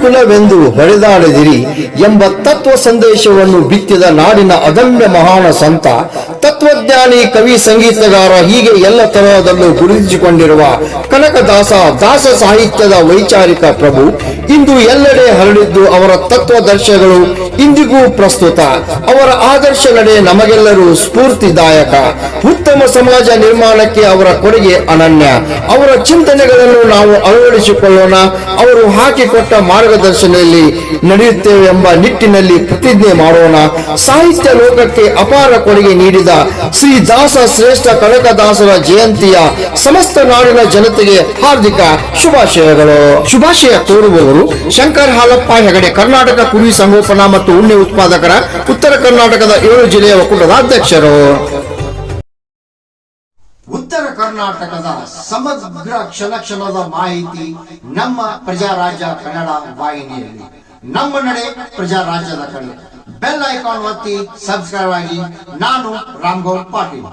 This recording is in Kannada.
ಕುಲವೆಂದು ಹೊಡೆದಾಡದಿರಿ ಎಂಬ ತತ್ವ ಸಂದೇಶವನ್ನು ಬಿತ್ತಿದ ನಾಡಿನ ಅದಮ್ಯ ಮಹಾನ ಸಂತ, ತತ್ವಜ್ಞಾನಿ ಕವಿ ಸಂಗೀತಗಾರ ಹೀಗೆ ಎಲ್ಲ ತರಹದಲ್ಲೂ ಗುರುತಿಸಿಕೊಂಡಿರುವ ಕನಕದಾಸ ದಾಸ ಸಾಹಿತ್ಯದ ವೈಚಾರಿಕ ಪ್ರಭು, ಇಂದು ಎಲ್ಲೆಡೆ ಹರಡಿದ್ದು ಅವರ ತತ್ವದರ್ಶಗಳು ಇಂದಿಗೂ ಪ್ರಸ್ತುತ. ಅವರ ಆದರ್ಶ ನಡೆ ನಮಗೆಲ್ಲರೂ ಸ್ಫೂರ್ತಿದಾಯಕ. ಉತ್ತಮ ಸಮಾಜ ನಿರ್ಮಾಣಕ್ಕೆ ಅವರ ಕೊಡುಗೆ ಅನನ್ಯ. ಅವರ ಚಿಂತನೆಗಳನ್ನು ನಾವು ಅಳವಡಿಸಿಕೊಳ್ಳೋಣ. ಅವರು ಹಾಕಿಕೊಟ್ಟ ಮಾರ್ಗದರ್ಶನದಲ್ಲಿ ನಡೆಯುತ್ತೇವೆ ಎಂಬ ನಿಟ್ಟಿನಲ್ಲಿ ಪ್ರತಿಜ್ಞೆ ಮಾಡೋಣ. ಸಾಹಿತ್ಯ ಲೋಕಕ್ಕೆ ಅಪಾರ ಕೊಡುಗೆ ನೀಡಿದ ಶ್ರೀ ದಾಸ ಶ್ರೇಷ್ಠ ಕನಕದಾಸರ ಜಯಂತಿಯ ಸಮಸ್ತ ನಾಡಿನ ಜನತೆಗೆ ಹಾರ್ದಿಕ ಶುಭಾಶಯಗಳು. ಶುಭಾಶಯ ತೋರುವವರು, ಶಂಕರ್ ಹಾಲಪ್ಪ ಹೆಗಡೆ ಕರ್ನಾಟಕ ಕುರಿ ಸಂಗೋಪನಾ ಮತ್ತು ಉಣ್ಣೆ ಉತ್ಪಾದಕರ ಉತ್ತರ ಕರ್ನಾಟಕದ ಏಳು ಜಿಲ್ಲೆಯ ಒಕ್ಕೂಟದ ಅಧ್ಯಕ್ಷರು. ಉತ್ತರ ಕರ್ನಾಟಕದ ಸಮಗ್ರ ಕ್ಷಣ ಕ್ಷಣದ ಮಾಹಿತಿ ನಮ್ಮ ಪ್ರಜಾರಾಜ್ಯ ಕನ್ನಡ ವಾಹಿನಿಯಲ್ಲಿ. ನಮ್ಮ ನಡೆ ಪ್ರಜಾರಾಜ್ಯದ ಕನ್ನಡ ಬೆಲ್ ಐಕಾನ್ ಒತ್ತಿ ಸಬ್ಸ್ಕ್ರೈಬ್ ಆಗಿ. ನಾನು ರಾಮ್ಗೌಡ್ ಪಾಟೀಲ್.